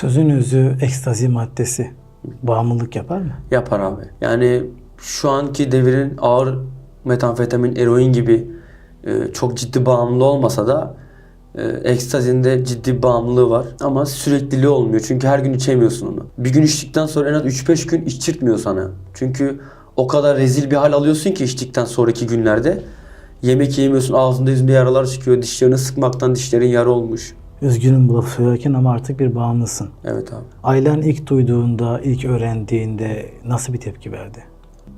Sözün özü ekstazi maddesi bağımlılık yapar mı? Yapar abi. Yani şu anki devirin ağır metamfetamin, eroin gibi e, çok ciddi bağımlılığı olmasa da e, ekstazinde ciddi bağımlılığı var. Ama sürekliliği olmuyor. Çünkü her gün içemiyorsun onu. Bir gün içtikten sonra en az 3-5 gün içirtmiyor sana. Çünkü o kadar rezil bir hal alıyorsun ki içtikten sonraki günlerde. Yemek yemiyorsun, ağzında yüzünde yaralar çıkıyor. Dişlerini sıkmaktan dişlerin yara olmuş. Üzgünüm bu lafı söylerken ama artık bir bağımlısın. Evet abi. Ailen ilk duyduğunda, ilk öğrendiğinde nasıl bir tepki verdi?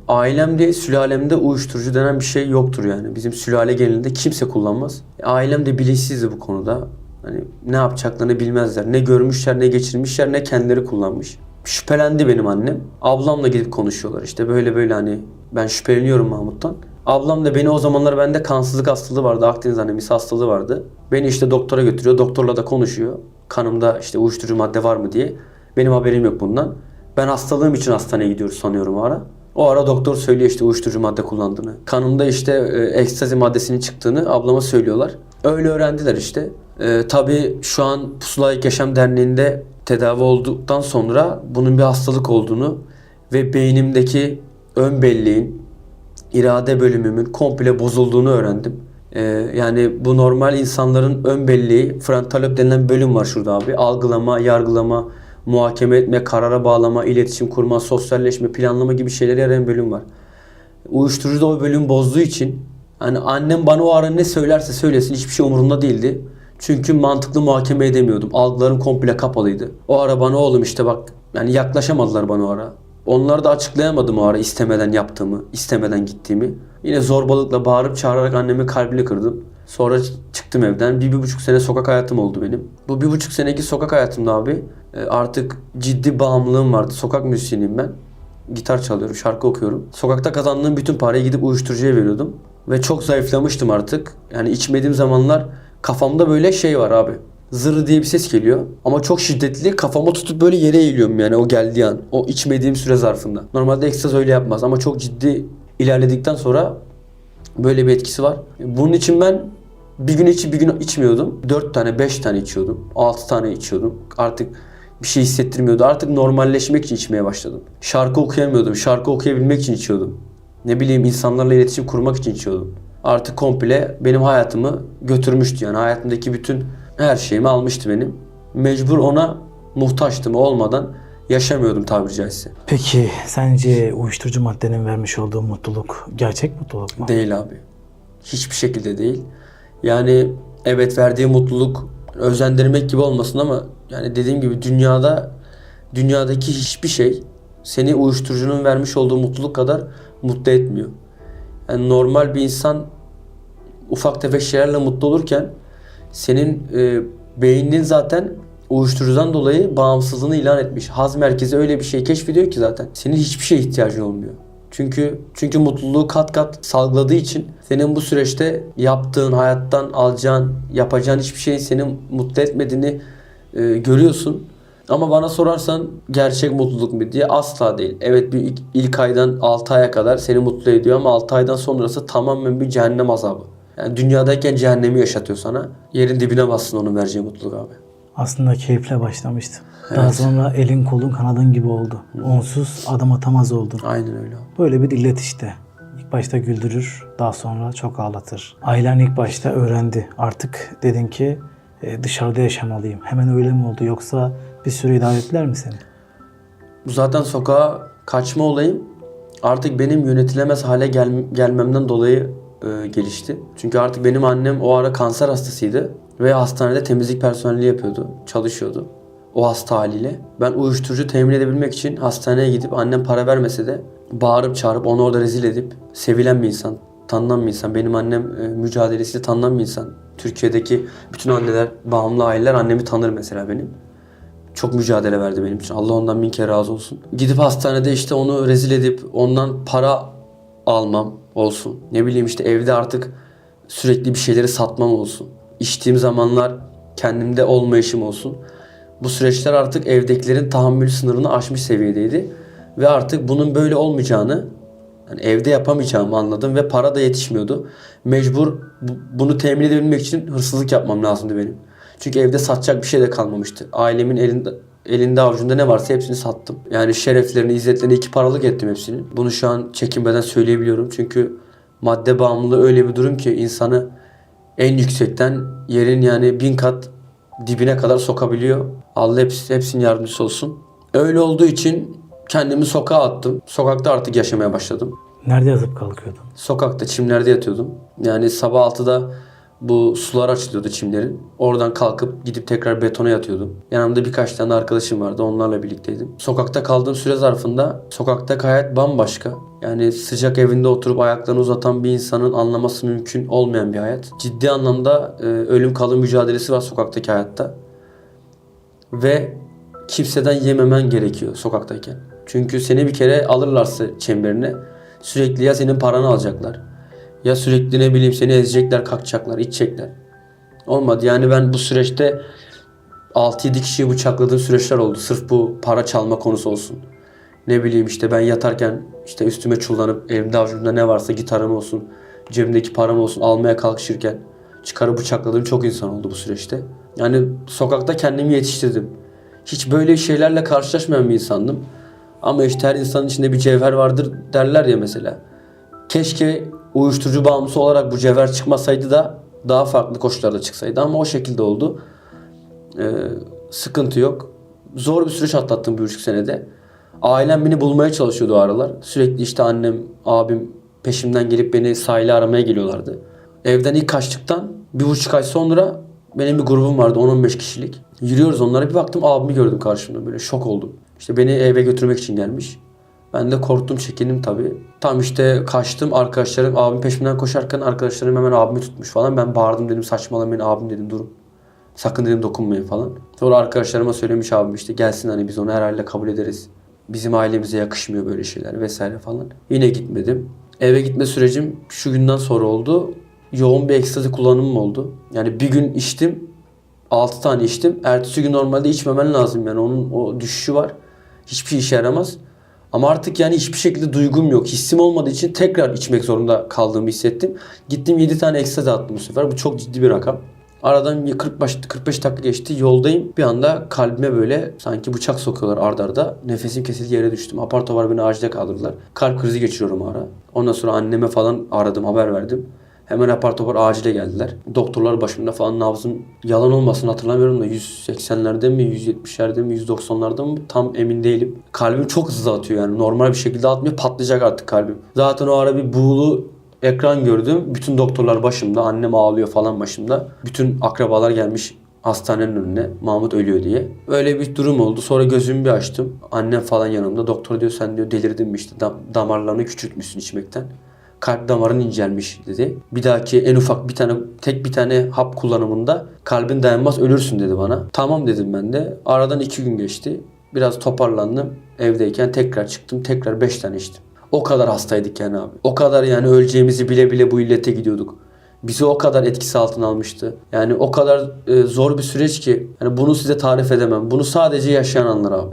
Ailemde, sülalemde uyuşturucu denen bir şey yoktur yani. Bizim sülale genelinde kimse kullanmaz. Ailem de bilinçsizdi bu konuda. Hani ne yapacaklarını bilmezler. Ne görmüşler, ne geçirmişler, ne kendileri kullanmış. Şüphelendi benim annem. Ablamla gidip konuşuyorlar işte böyle böyle hani ben şüpheleniyorum Mahmut'tan. Ablam da beni o zamanlar bende kansızlık hastalığı vardı. Akdeniz anemisi hastalığı vardı. Beni işte doktora götürüyor. Doktorla da konuşuyor. Kanımda işte uyuşturucu madde var mı diye. Benim haberim yok bundan. Ben hastalığım için hastaneye gidiyoruz sanıyorum o ara. O ara doktor söylüyor işte uyuşturucu madde kullandığını. Kanımda işte e, ekstazi maddesinin çıktığını ablama söylüyorlar. Öyle öğrendiler işte. E, tabii şu an Pusula Yaşam Derneği'nde tedavi olduktan sonra bunun bir hastalık olduğunu ve beynimdeki ön belleğin, irade bölümümün komple bozulduğunu öğrendim. E, yani bu normal insanların ön belleği, frontal lob denilen bölüm var şurada abi. Algılama, yargılama, muhakeme etme, karara bağlama, iletişim kurma, sosyalleşme, planlama gibi şeylere yarayan bölüm var. Uyuşturucu da o bölüm bozduğu için hani annem bana o ara ne söylerse söylesin hiçbir şey umurumda değildi. Çünkü mantıklı muhakeme edemiyordum. Algılarım komple kapalıydı. O ara bana oğlum işte bak yani yaklaşamadılar bana o ara. Onları da açıklayamadım o ara istemeden yaptığımı, istemeden gittiğimi. Yine zorbalıkla bağırıp çağırarak annemin kalbini kırdım. Sonra çıktım evden. Bir, bir buçuk sene sokak hayatım oldu benim. Bu bir buçuk seneki sokak hayatımda abi e, artık ciddi bağımlılığım vardı. Sokak müzisyeniyim ben. Gitar çalıyorum, şarkı okuyorum. Sokakta kazandığım bütün parayı gidip uyuşturucuya veriyordum. Ve çok zayıflamıştım artık. Yani içmediğim zamanlar kafamda böyle şey var abi. Zırı diye bir ses geliyor. Ama çok şiddetli. Kafama tutup böyle yere eğiliyorum yani o geldiği an. O içmediğim süre zarfında. Normalde ekstaz öyle yapmaz ama çok ciddi ilerledikten sonra böyle bir etkisi var. Bunun için ben bir gün içi bir gün içmiyordum. 4 tane 5 tane içiyordum. 6 tane içiyordum. Artık bir şey hissettirmiyordu. Artık normalleşmek için içmeye başladım. Şarkı okuyamıyordum. Şarkı okuyabilmek için içiyordum. Ne bileyim insanlarla iletişim kurmak için içiyordum. Artık komple benim hayatımı götürmüştü yani hayatımdaki bütün her şeyimi almıştı benim. Mecbur ona muhtaçtım olmadan yaşamıyordum tabiri caizse. Peki sence uyuşturucu maddenin vermiş olduğu mutluluk gerçek mutluluk mu? Değil abi. Hiçbir şekilde değil. Yani evet verdiği mutluluk özendirmek gibi olmasın ama yani dediğim gibi dünyada dünyadaki hiçbir şey seni uyuşturucunun vermiş olduğu mutluluk kadar mutlu etmiyor. Yani normal bir insan ufak tefek şeylerle mutlu olurken senin e, beyninin zaten uyuşturucudan dolayı bağımsızlığını ilan etmiş. Haz merkezi öyle bir şey keşfediyor ki zaten. Senin hiçbir şeye ihtiyacın olmuyor. Çünkü çünkü mutluluğu kat kat salgıladığı için senin bu süreçte yaptığın, hayattan alacağın, yapacağın hiçbir şeyin seni mutlu etmediğini e, görüyorsun. Ama bana sorarsan gerçek mutluluk mu diye asla değil. Evet bir ilk, ilk aydan 6 aya kadar seni mutlu ediyor ama 6 aydan sonrası tamamen bir cehennem azabı. Yani dünyadayken cehennemi yaşatıyor sana. Yerin dibine bassın onun vereceği mutluluk abi. Aslında keyifle başlamıştı. Daha sonra elin kolun kanadın gibi oldu. Onsuz adım atamaz oldun. Aynen öyle. Böyle bir illet işte. İlk başta güldürür, daha sonra çok ağlatır. Ailen ilk başta öğrendi. Artık dedin ki e, dışarıda yaşamalıyım. Hemen öyle mi oldu yoksa bir süre idare ettiler mi seni? Bu zaten sokağa kaçma olayım artık benim yönetilemez hale gel- gelmemden dolayı e, gelişti. Çünkü artık benim annem o ara kanser hastasıydı ve hastanede temizlik personeli yapıyordu, çalışıyordu. O hasta haliyle. Ben uyuşturucu temin edebilmek için hastaneye gidip annem para vermese de bağırıp çağırıp onu orada rezil edip sevilen bir insan, tanınan bir insan. Benim annem e, mücadelesiyle tanınan bir insan. Türkiye'deki bütün anneler, bağımlı aileler annemi tanır mesela benim. Çok mücadele verdi benim için. Allah ondan bin kere razı olsun. Gidip hastanede işte onu rezil edip ondan para almam olsun. Ne bileyim işte evde artık sürekli bir şeyleri satmam olsun. İçtiğim zamanlar kendimde olmayışım olsun. Bu süreçler artık evdekilerin tahammül sınırını aşmış seviyedeydi. Ve artık bunun böyle olmayacağını yani evde yapamayacağımı anladım ve para da yetişmiyordu. Mecbur bu- bunu temin edebilmek için hırsızlık yapmam lazımdı benim. Çünkü evde satacak bir şey de kalmamıştı. Ailemin elinde elinde avucunda ne varsa hepsini sattım. Yani şereflerini, izzetlerini iki paralık ettim hepsini. Bunu şu an çekinmeden söyleyebiliyorum. Çünkü madde bağımlılığı öyle bir durum ki insanı en yüksekten yerin yani bin kat dibine kadar sokabiliyor. Allah hepsi, hepsinin yardımcısı olsun. Öyle olduğu için kendimi sokağa attım. Sokakta artık yaşamaya başladım. Nerede yatıp kalkıyordun? Sokakta çimlerde yatıyordum. Yani sabah 6'da bu sular açılıyordu çimlerin. Oradan kalkıp gidip tekrar betona yatıyordum. Yanımda birkaç tane arkadaşım vardı. Onlarla birlikteydim. Sokakta kaldığım süre zarfında sokaktaki hayat bambaşka. Yani sıcak evinde oturup ayaklarını uzatan bir insanın anlaması mümkün olmayan bir hayat. Ciddi anlamda e, ölüm kalım mücadelesi var sokaktaki hayatta. Ve kimseden yememen gerekiyor sokaktayken. Çünkü seni bir kere alırlarsa çemberine sürekli ya senin paranı alacaklar ya sürekli ne bileyim seni ezecekler, kalkacaklar, içecekler. Olmadı. Yani ben bu süreçte 6-7 kişiyi bıçakladığım süreçler oldu. Sırf bu para çalma konusu olsun. Ne bileyim işte ben yatarken işte üstüme çullanıp elimde avucumda ne varsa gitarım olsun, cebimdeki param olsun almaya kalkışırken çıkarıp bıçakladığım çok insan oldu bu süreçte. Yani sokakta kendimi yetiştirdim. Hiç böyle şeylerle karşılaşmayan bir insandım. Ama işte her insanın içinde bir cevher vardır derler ya mesela. Keşke uyuşturucu bağımlısı olarak bu cevher çıkmasaydı da daha farklı koşullarda çıksaydı ama o şekilde oldu. Ee, sıkıntı yok. Zor bir süreç atlattım bir buçuk senede. Ailem beni bulmaya çalışıyordu aralar. Sürekli işte annem, abim peşimden gelip beni sahile aramaya geliyorlardı. Evden ilk kaçtıktan bir buçuk ay sonra benim bir grubum vardı 10-15 kişilik. Yürüyoruz onlara bir baktım abimi gördüm karşımda böyle şok oldum. İşte beni eve götürmek için gelmiş. Ben de korktum çekindim tabii. Tam işte kaçtım arkadaşlarım abim peşimden koşarken arkadaşlarım hemen abimi tutmuş falan. Ben bağırdım dedim saçmalamayın abim dedim durun. Sakın dedim dokunmayın falan. Sonra arkadaşlarıma söylemiş abim işte gelsin hani biz onu herhalde kabul ederiz. Bizim ailemize yakışmıyor böyle şeyler vesaire falan. Yine gitmedim. Eve gitme sürecim şu günden sonra oldu. Yoğun bir ekstazi kullanımım oldu. Yani bir gün içtim. 6 tane içtim. Ertesi gün normalde içmemen lazım yani onun o düşüşü var. Hiçbir işe yaramaz. Ama artık yani hiçbir şekilde duygum yok. Hissim olmadığı için tekrar içmek zorunda kaldığımı hissettim. Gittim 7 tane ekstazi attım bu sefer. Bu çok ciddi bir rakam. Aradan bir 40 baş, 45 dakika geçti. Yoldayım. Bir anda kalbime böyle sanki bıçak sokuyorlar ardarda. arda. Nefesim kesildi yere düştüm. Apar topar beni acile kaldırdılar. Kalp krizi geçiriyorum ara. Ondan sonra anneme falan aradım, haber verdim. Hemen apar topar acile geldiler. Doktorlar başımda falan nabzım yalan olmasın hatırlamıyorum da 180'lerde mi 170'lerde mi 190'larda mı tam emin değilim. Kalbim çok hızlı atıyor yani normal bir şekilde atmıyor patlayacak artık kalbim. Zaten o ara bir buğulu ekran gördüm. Bütün doktorlar başımda. Annem ağlıyor falan başımda. Bütün akrabalar gelmiş hastanenin önüne. Mahmut ölüyor diye. Öyle bir durum oldu. Sonra gözümü bir açtım. Annem falan yanımda. Doktor diyor sen diyor delirdin mi işte dam- damarlarını küçültmüşsün içmekten. Kalp damarın incelmiş dedi. Bir dahaki en ufak bir tane tek bir tane hap kullanımında kalbin dayanmaz ölürsün dedi bana. Tamam dedim ben de. Aradan iki gün geçti. Biraz toparlandım. Evdeyken tekrar çıktım. Tekrar beş tane içtim. O kadar hastaydık yani abi. O kadar yani öleceğimizi bile bile bu illete gidiyorduk. Bizi o kadar etkisi altına almıştı. Yani o kadar e, zor bir süreç ki yani bunu size tarif edemem. Bunu sadece yaşayan anlar abi.